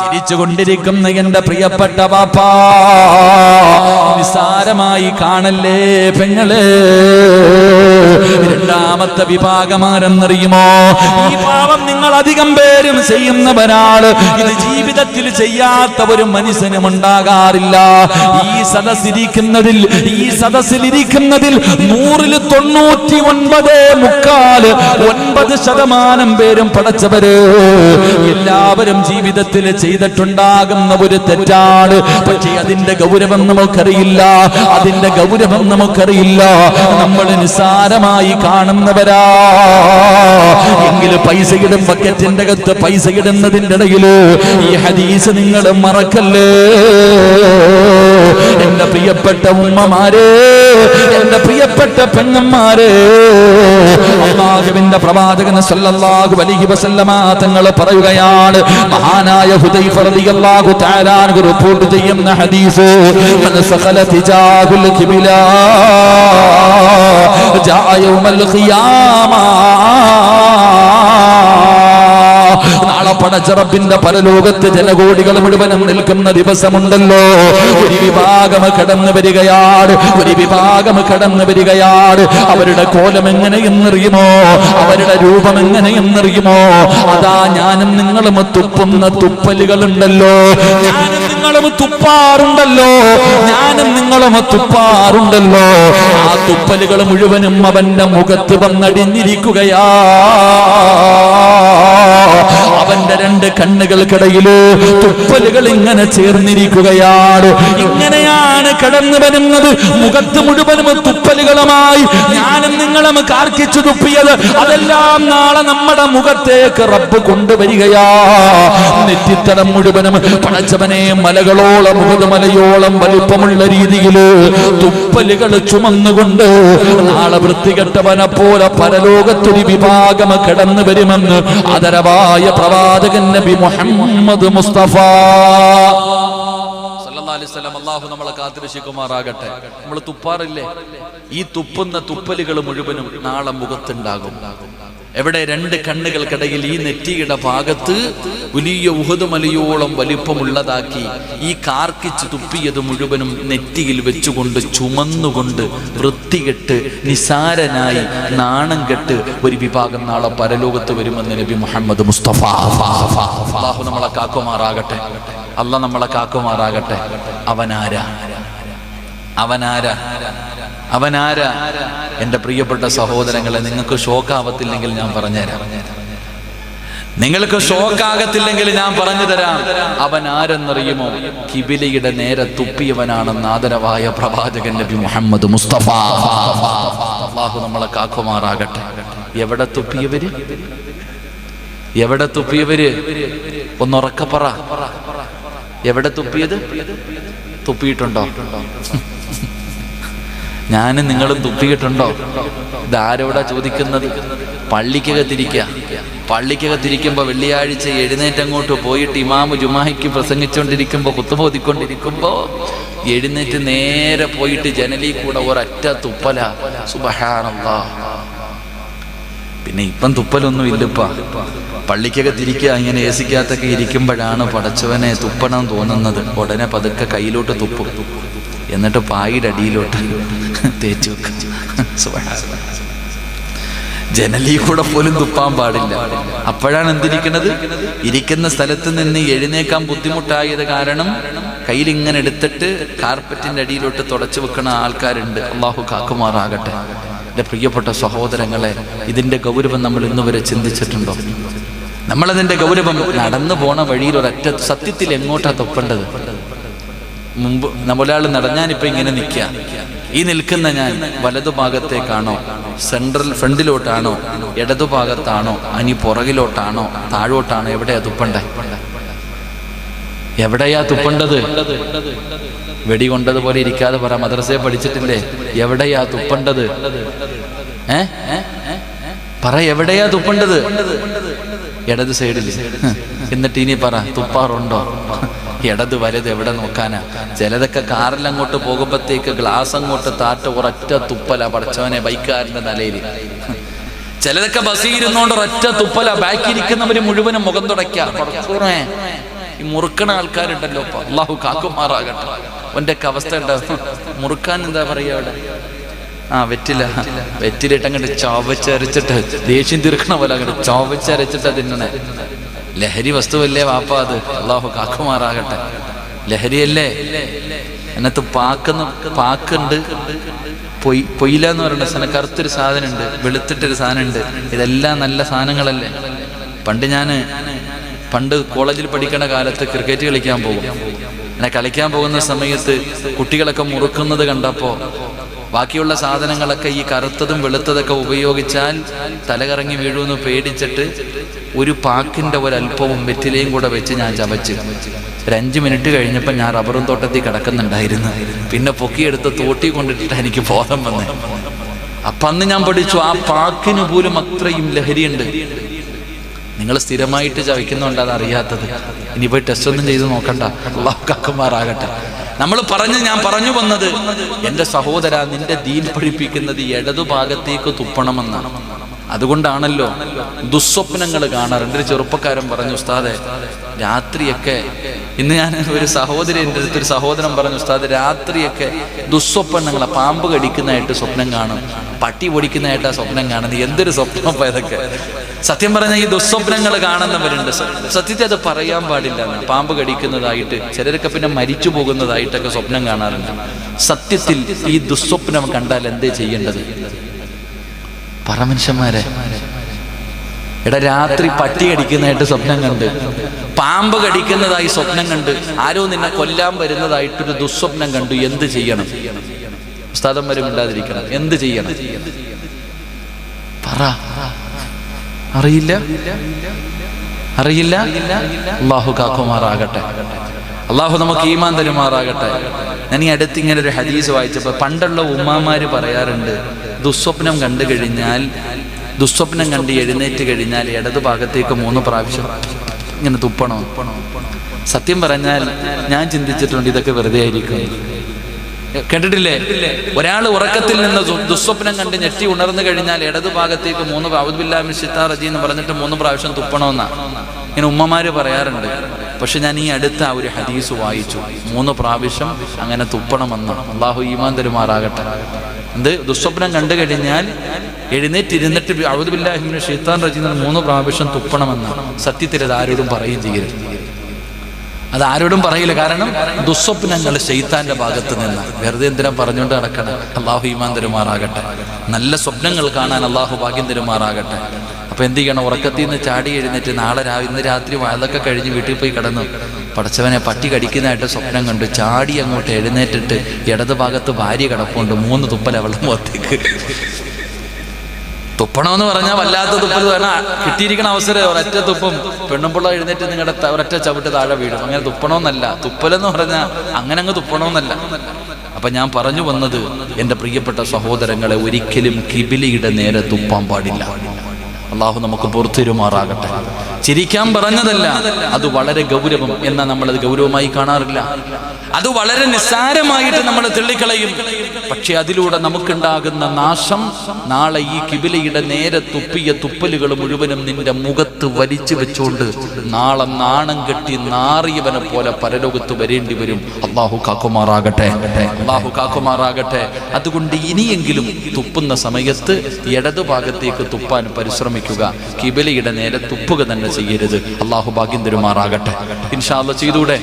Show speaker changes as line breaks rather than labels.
ചിരിച്ചുകൊണ്ടിരിക്കുന്ന എന്റെ പ്രിയപ്പെട്ട പാപ്പാ നിസ്സാരമായി കാണല്ലേ പെങ്ങളെ? രണ്ടാമത്തെ വിഭാഗമാരെന്നറിയുമോ? ഈ പാപം നിങ്ങൾ അധികം പേരും ചെയ്യുന്നവരാണ്. ഇത് ജീവിതത്തിൽ ചെയ്യാത്ത ഒരു മനുഷ്യനും ഉണ്ടാകാറില്ല. ഈ സദസ്സിരിക്കുന്നതിൽ ഈ സദസ്സിലിരിക്കുന്നതിൽ നൂറിൽ തൊണ്ണൂറ്റി ഒൻപത് മുക്കാൽ ഒൻപത് ശതമാനം പേരും പടച്ചവര്. എല്ലാവരും ജീവിതത്തിൽ ചെയ്തിട്ടുണ്ടാകുന്ന ഒരു തെറ്റാണ്. പക്ഷേ അതിന്റെ ഗൗരവം നമുക്കറിയില്ല. അതിന്റെ ഗൗരവം നമുക്കറിയില്ല. നമ്മൾ നിസ്സാരമായി കാണുന്നവരാ. എങ്കിൽ പൈസ ഇടും ബക്കറ്റിന്റെ അകത്ത് പൈസ ഇടുന്നതിന്റെ ഇടയിൽ ഈ ഹദീസ് നിങ്ങൾ മറക്കല്ലേ? എന്റെ പ്രിയപ്പെട്ട ഉമ്മമാരെ എന്റെ പ്രിയപ്പെട്ട പെങ്ങന്മാരെ അള്ളാഹുവിന്റെ പ്രവാചകൻ സല്ലല്ലാഹു അലൈഹി വസല്ലമ തങ്ങൾ പറയുകയാണ് മഹാനായ ഹുദൈഫ റളിയല്ലാഹു തആല റിപ്പോർട്ട് ചെയ്യുന്ന ഹദീസ് മൻ സഖല തിജാഹുൽ കിബിലാ ജാ യൗമൽ ഖിയാമ പടച്ചറപ്പിന്റെ പരലോകത്ത് ജനകോടികൾ മുഴുവനും നിൽക്കുന്ന ദിവസമുണ്ടല്ലോ. ഒരു വിഭാഗം കടന്നു വരികയാണ്. ഒരു വിഭാഗം കടന്നു വരികയാണ്. അവരുടെ കോലം എങ്ങനെയെന്നറിയുമോ? അവരുടെ രൂപം എങ്ങനെയെന്നറിയുമോ? അതാ ഞാനും നിങ്ങളും തുപ്പുന്ന തുപ്പലുകളുണ്ടല്ലോ. ഞാനും നിങ്ങളും തുപ്പാറുണ്ടല്ലോ. ഞാനും നിങ്ങളും തുപ്പാറുണ്ടല്ലോ. ആ തുപ്പലുകൾ മുഴുവനും അവന്റെ മുഖത്ത് വന്നടിഞ്ഞിരിക്കുകയാ. കണ്ണുകൾക്കിടയിൽ തുപ്പലുകൾ ഇങ്ങനെ ചേർന്നിരിക്കുകയാണ് ഇങ്ങനെയാണ് കടന്നു വരുന്നത് മുഖത്ത് മുഴുവനും തുപ്പലുകളുമായി ഞാനും നിങ്ങളും കാർക്കിച്ചു തുപ്പിയത് അതെല്ലാം നാളെ നമ്മുടെ മുഖത്തേക്ക് റബ്ബ് കൊണ്ടുവരികയാ. നെറ്റിത്തടം മുഴുവനും പടച്ചവനെ മലകളോളം മുഖമലയോളം വലുപ്പമുള്ള രീതിയിൽ തുപ്പലുകൾ ചുമന്നുകൊണ്ട് നാളെ വൃത്തികെട്ടവനെ പോലെ പരലോകത്തൊരു വിഭാഗം കടന്നു വരുമെന്ന് അതരവായ പ്രവാചകൻ നബി മുഹമ്മദ് മുസ്തഫ. വസല്ലം അല്ലാഹു നമ്മളെ കാത്തിരക്ഷിക്കുമാറാകട്ടെ നമ്മൾ തുപ്പാറില്ലേ? ഈ തുപ്പുന്ന തുപ്പലുകൾ മുഴുവനും നാളെ മുഖത്തുണ്ടാകും. എവിടെ രണ്ട് കണ്ണുകൾക്കിടയിൽ ഈ നെറ്റിയുടെ ഭാഗത്ത് വലിയ ഉഹതുമലയോളം വലിപ്പമുള്ളതാക്കി ഈ കാർക്കിച്ച് തുപ്പിയത് മുഴുവനും നെറ്റിയിൽ വെച്ചുകൊണ്ട് ചുമന്നുകൊണ്ട് വൃത്തികെട്ട് നിസാരനായി നാണം കെട്ട് ഒരു വിഭാഗം നാളെ പരലോകത്ത് വരുമെന്ന് നബി മുഹമ്മദ് മുസ്തഫ. അള്ളാഹു നമ്മളെ കാക്കുമാറാകട്ടെ. അല്ല നമ്മളെ കാക്കുമാറാകട്ടെ. അവനാരാ? അവനാരാ? അവനാരാ? എന്റെ പ്രിയപ്പെട്ട സഹോദരങ്ങളെ നിങ്ങൾക്ക് ഷോക്കാവത്തില്ലെങ്കിൽ ഞാൻ പറഞ്ഞുതരാം. നിങ്ങൾക്ക് ഷോക്കാകത്തില്ലെങ്കിൽ ഞാൻ പറഞ്ഞു തരാം അവൻ ആരെന്നറിയുമോ കിബിലിയുടെ നേരെ തുപ്പിയവനാണെന്ന് ആദരവായ പ്രവാചകൻ നബി മുഹമ്മദ് മുസ്തഫ. അള്ളാഹു നമ്മളെ കാക്കുമാറാകട്ടെ. എവിടെ തുപ്പിയവര്? എവിടെ തുപ്പിയവര്? ഒന്നുറക്കപ്പറ എവിടെ തുപ്പിയത്? തുപ്പിയിട്ടുണ്ടോ? ഞാനും നിങ്ങളും തുപ്പിയിട്ടുണ്ടോ? ഇതാരോടാ ചോദിക്കുന്നത്? പള്ളിക്കകത്തിരിക്കുക പള്ളിക്കകത്തിരിക്കുമ്പോ വെള്ളിയാഴ്ച എഴുന്നേറ്റങ്ങോട്ട് പോയിട്ട് ഇമാമ് ജുമാഹിക്ക് പ്രസംഗിച്ചുകൊണ്ടിരിക്കുമ്പോ കുത്തുപോതിക്കൊണ്ടിരിക്കുമ്പോ എഴുന്നേറ്റ് നേരെ പോയിട്ട് ജനലിൽ കൂടെ ഒരൊറ്റ തുപ്പല. സുബഹാനല്ലാ. പിന്നെ ഇപ്പം തുപ്പലൊന്നും ഇല്ലപ്പ. പള്ളിക്കകത്തിരിക്കുക ഇങ്ങനെ എ സിക്കകത്തൊക്കെ ഇരിക്കുമ്പോഴാണ് പടച്ചവനെ തുപ്പണം തോന്നുന്നത്. ഉടനെ പതുക്കെ കയ്യിലോട്ട് തുപ്പും. എന്നിട്ട് പായുടെ അടിയിലോട്ട് തേച്ചു വെക്കും. ജനലി കൂടെ പോലും തുപ്പാൻ പാടില്ല. അപ്പോഴാണ് എന്തിരിക്കുന്നത്? ഇരിക്കുന്ന സ്ഥലത്ത് നിന്ന് എഴുന്നേക്കാൻ ബുദ്ധിമുട്ടായത് കാരണം കയ്യിൽ ഇങ്ങനെ എടുത്തിട്ട് കാർപ്പറ്റിന്റെ അടിയിലോട്ട് തുടച്ചു വെക്കുന്ന ആൾക്കാരുണ്ട്. അള്ളാഹു കാക്കുമാറാകട്ടെ. എന്റെ പ്രിയപ്പെട്ട സഹോദരങ്ങളെ ഇതിന്റെ ഗൗരവം നമ്മൾ ഇന്ന് വരെ ചിന്തിച്ചിട്ടുണ്ടോ? നമ്മളതിന്റെ ഗൗരവം നടന്നു പോണ വഴിയിൽ ഒരറ്റ സത്യത്തിൽ എങ്ങോട്ടാ തൊപ്പേണ്ടത്? മുമ്പ് നമ്മളൊരാൾ നടഞ്ഞാനിപ്പോൾ ഇങ്ങനെ നിൽക്കുക. ഈ നിൽക്കുന്ന ഞാൻ വലതുഭാഗത്തേക്കാണോ സെൻട്രൽ ഫ്രണ്ടിലോട്ടാണോ ഇടതുഭാഗത്താണോ അനി പുറകിലോട്ടാണോ താഴോട്ടാണോ എവിടെയാ തുപ്പണ്ടേ? എവിടെയാ തുപ്പണ്ടത്? വെടി കൊണ്ടതുപോലെ ഇരിക്കാതെ പറ മദ്രസയെ പഠിച്ചിട്ടില്ലേ? എവിടെയാ തുപ്പണ്ടത്? ഏ? പറ എവിടെയാ തുപ്പണ്ടത്? ഇടത് സൈഡിൽ എന്നിട്ട് ഇനി പറ തുപ്പാറുണ്ടോ? ഇടത് വലത് എവിടെ നോക്കാനാ? ചിലതൊക്കെ കാറിൽ അങ്ങോട്ട് പോകുമ്പോഴത്തേക്ക് ഗ്ലാസ് അങ്ങോട്ട് താറ്റ ഒരൊറ്റ തുപ്പല പടച്ചവനെ ബൈക്കാരന്റെ നിലയിൽ ചിലതൊക്കെ ബസ്സിൽ ഇരുന്നോണ്ട് ഒരൊറ്റ തുപ്പല. ബാക്കിരിക്കുന്നവര് മുഴുവനും മുഖം തുടയ്ക്കാം. ഈ മുറുക്കണ ആൾക്കാരുണ്ടല്ലോ അള്ളാഹു കാക്കുമാറാകട്ടെ. അവന്റെ ഒക്കെ അവസ്ഥ ഉണ്ടാവും മുറുക്കാൻ എന്താ പറയാ അവിടെ? ആ വെറ്റില. വെറ്റിലിട്ട് അങ്ങോട്ട് ചവച്ചരച്ചിട്ട് ദേഷ്യം തീർക്കണ പോലെ അങ്ങോട്ട് ചവച്ചരച്ചിട്ട് തിന്നണേ. ലഹരി വസ്തുവല്ലേ വാപ്പ അത്? അള്ളാഹു കാക്കുമാറാകട്ടെ. ലഹരിയല്ലേ? അതിനകത്ത് പാക്കുന്ന പാക്കുണ്ട്. പൊയ് പൊയ്ല എന്ന് പറയുന്ന സാധനം കറുത്തൊരു സാധനമുണ്ട് വെളുത്തിട്ടൊരു സാധനമുണ്ട്. ഇതെല്ലാം നല്ല സാധനങ്ങളല്ലേ? പണ്ട് ഞാൻ പണ്ട് കോളേജിൽ പഠിക്കുന്ന കാലത്ത് ക്രിക്കറ്റ് കളിക്കാൻ പോകും. അങ്ങനെ കളിക്കാൻ പോകുന്ന സമയത്ത് കുട്ടികളൊക്കെ മുറുക്കുന്നത് കണ്ടപ്പോൾ ബാക്കിയുള്ള സാധനങ്ങളൊക്കെ ഈ കറുത്തതും വെളുത്തതൊക്കെ ഉപയോഗിച്ചാൽ തലകറങ്ങി വീഴുമെന്ന് പേടിച്ചിട്ട് ഒരു പാക്കിന്റെ ഒരല്പവും വെറ്റിലയും കൂടെ വെച്ച് ഞാൻ ചവച്ച്. ഒരു അഞ്ച് മിനിറ്റ് കഴിഞ്ഞപ്പോൾ ഞാൻ റബ്ബറും തോട്ടത്തിൽ കിടക്കുന്നുണ്ടായിരുന്നു. പിന്നെ പൊക്കിയെടുത്ത് തോട്ടി കൊണ്ടിട്ടിട്ട് എനിക്ക് ബോധം വന്നേ. അപ്പൊ അന്ന് ഞാൻ പഠിച്ചു ആ പാക്കിന് പോലും അത്രയും ലഹരിയുണ്ട്. നിങ്ങൾ സ്ഥിരമായിട്ട് ചവയ്ക്കുന്നുണ്ട് അത് അറിയാത്തത്. പോയി ടെസ്റ്റ് ഒന്നും ചെയ്ത് നോക്കണ്ട. അള്ളാഹു കാക്കുമാറാകട്ടെ നമ്മൾ പറഞ്ഞ് ഞാൻ പറഞ്ഞു വന്നത് എന്റെ സഹോദര നിന്റെ ദീൻ പഠിപ്പിക്കുന്നത് ഇടതുഭാഗത്തേക്ക് തുപ്പണമെന്നാണ് അതുകൊണ്ടാണല്ലോ ദുസ്വപ്നങ്ങൾ കാണാറുണ്ട്. ഒരു ചെറുപ്പക്കാരൻ പറഞ്ഞു ഉസ്താദെ രാത്രിയൊക്കെ ഇന്ന് ഞാൻ ഒരു സഹോദരി എന്റെ അടുത്ത് ഒരു സഹോദരൻ പറഞ്ഞു ഉസ്താദ് രാത്രിയൊക്കെ ദുസ്വപ്നങ്ങളെ പാമ്പ് കടിക്കുന്നതായിട്ട് സ്വപ്നം കാണും പട്ടി പൊടിക്കുന്നതായിട്ട് സ്വപ്നം കാണുന്നത് എന്തൊരു സ്വപ്നം ഇതൊക്കെ സത്യം പറഞ്ഞാൽ ഈ ദുസ്വപ്നങ്ങൾ കാണുന്നവരുണ്ട് സത്യത്തെ അത് പറയാൻ പാടില്ല പാമ്പ് കടിക്കുന്നതായിട്ട് ചിലരൊക്കെ പിന്നെ മരിച്ചു പോകുന്നതായിട്ടൊക്കെ സ്വപ്നം കാണാറുണ്ട്. സത്യത്തിൽ ഈ ദുസ്വപ്നം കണ്ടാൽ എന്തേ ചെയ്യേണ്ടത്? പറ ഇട രാത്രി പട്ടി കടിക്കുന്നതായിട്ട് സ്വപ്നം കണ്ട് പാമ്പ് കടിക്കുന്നതായി സ്വപ്നം കണ്ട് ആരോ നിന്നെ കൊല്ലാൻ വരുന്നതായിട്ടൊരു ദുസ്വപ്നം കണ്ടു എന്ത് ചെയ്യണം? ഉസ്താദന്മാരും ഇണ്ടാതിരിക്കണം എന്ത് ചെയ്യണം? പറ. അറിയില്ല? അറിയില്ല? അള്ളാഹു കാക്കുമാറാകട്ടെ. അള്ളാഹു നമുക്ക് ഈമാൻ തരുമാറാകട്ടെ. ഞാൻ ഈ അടുത്ത് ഇങ്ങനെ ഒരു ഹദീസ് വായിച്ചപ്പോൾ പണ്ടുള്ള ഉമ്മാമാര് പറയാറുണ്ട് ദുസ്വപ്നം കണ്ടു കഴിഞ്ഞാൽ ദുസ്വപ്നം കണ്ട് എഴുന്നേറ്റ് കഴിഞ്ഞാൽ ഇടതു ഭാഗത്തേക്ക് മൂന്ന് പ്രാവശ്യം ഇങ്ങനെ തുപ്പണോ. സത്യം പറഞ്ഞാൽ ഞാൻ ചിന്തിച്ചിട്ടുണ്ട് ഇതൊക്കെ വെറുതെ ആയിരിക്കും. കേട്ടിട്ടില്ലേ? ഒരാൾ ഉറക്കത്തിൽ നിന്ന് ദുസ്വപ്നം കണ്ട് ഞെട്ടി ഉണർന്നു കഴിഞ്ഞാൽ ഇടതു ഭാഗത്തേക്ക് മൂന്ന് അബുദ്ബില്ലാമി സിത്താർ അജി എന്ന് പറഞ്ഞിട്ട് മൂന്ന് പ്രാവശ്യം തുപ്പണമെന്നാണ് ഇങ്ങനെ ഉമ്മമാര് പറയാറുണ്ട്. പക്ഷെ ഞാൻ ഈ അടുത്ത ആ ഒരു ഹദീസ് വായിച്ചു. മൂന്ന് പ്രാവശ്യം അങ്ങനെ തുപ്പണമെന്ന്. അള്ളാഹു ഈമാൻ തരുമാറാകട്ടെ. എന്ത്? ദുസ്വപ്നം കണ്ടു കഴിഞ്ഞാൽ എഴുന്നേറ്റിരുന്നിട്ട് ഔദ്ബില്ലാഹിമിന് ഷെയ്ത്താൻ റജീന്ദ്രൻ മൂന്ന് പ്രാവശ്യം തുപ്പണമെന്ന്. സത്യത്തിൽ അത് ആരോടും പറയുകയും ചെയ്യരുത്. അത് ആരോടും പറയില്ല. കാരണം ദുസ്വപ്നങ്ങൾ ശൈത്താന്റെ ഭാഗത്ത് നിന്ന് വെറുതെ എന്തിനാ പറഞ്ഞുകൊണ്ട് നടക്കണം? അള്ളാഹു ഈമാൻ തരുമാറാകട്ടെ. നല്ല സ്വപ്നങ്ങൾ കാണാൻ അള്ളാഹു ഭാഗ്യം തരുമാറാകട്ടെ. അപ്പൊ എന്ത് ചെയ്യണം? ഉറക്കത്തിൽ നിന്ന് ചാടി എഴുന്നേറ്റ് നാളെ രാവിലെ ഇന്ന് രാത്രി അതൊക്കെ കഴിഞ്ഞ് വീട്ടിൽ പോയി കിടന്നു. പടച്ചവനെ പട്ടി കടിക്കുന്നതായിട്ട് സ്വപ്നം കണ്ടു. ചാടി അങ്ങോട്ട് എഴുന്നേറ്റിട്ട് ഇടത് ഭാഗത്ത് ഭാര്യ കിടപ്പുണ്ട്. മൂന്ന് തുപ്പല വെള്ളം മുഖത്തേക്ക് തുപ്പണമെന്ന് പറഞ്ഞാൽ വല്ലാത്ത തുപ്പൽ വേണം കിട്ടിയിരിക്കണ അവസരം ഒരൊറ്റ തുപ്പും പെണ്ണുമ്പിള്ള എഴുന്നേറ്റ് നിങ്ങളുടെ ഒരൊറ്റ ചവിട്ട് താഴെ വീഴും. അങ്ങനെ തുപ്പണമെന്നല്ല തുപ്പലെന്ന് പറഞ്ഞാൽ അങ്ങനെ അങ്ങ് തുപ്പണമെന്നല്ല അപ്പൊ ഞാൻ പറഞ്ഞു വന്നത് എന്റെ പ്രിയപ്പെട്ട സഹോദരങ്ങളെ ഒരിക്കലും കിബിലിയുടെ നേരെ തുപ്പാൻ പാടില്ല. അള്ളാഹു നമുക്ക് പുറത്തിരുമാറാകട്ടെ ചിരിക്കാൻ പറഞ്ഞതല്ല. അത് വളരെ ഗൗരവം എന്നാൽ നമ്മളത് ഗൗരവമായി കാണാറില്ല. അത് വളരെ നിസ്സാരമായിട്ട് നമ്മൾ തെള്ളിക്കളയും. പക്ഷെ അതിലൂടെ നമുക്കുണ്ടാകുന്ന നാശം നാളെ ഈ കിബിലയുടെ നേരെ തുപ്പിയ തുപ്പലുകൾ മുഴുവനും നിന്റെ മുഖത്ത് വലിച്ചു വെച്ചുകൊണ്ട് നാളെ നാണം കെട്ടി നാറിയവനെ പോലെ പരലോകത്ത് വരേണ്ടി വരും. അള്ളാഹു കാക്കുമാറാകട്ടെ. അള്ളാഹു കാക്കുമാറാകട്ടെ. അതുകൊണ്ട് ഇനിയെങ്കിലും തുപ്പുന്ന സമയത്ത് ഇടതുഭാഗത്തേക്ക് തുപ്പാൻ പരിശ്രമിക്കുക. കിബിലയുടെ നേരെ തുപ്പുക തന്നെ ചെയ്യരുത്. അള്ളാഹു ഭാഗ്യം തരുമാറാകട്ടെ. ഇൻഷാല്ല ചെയ്തൂടെ?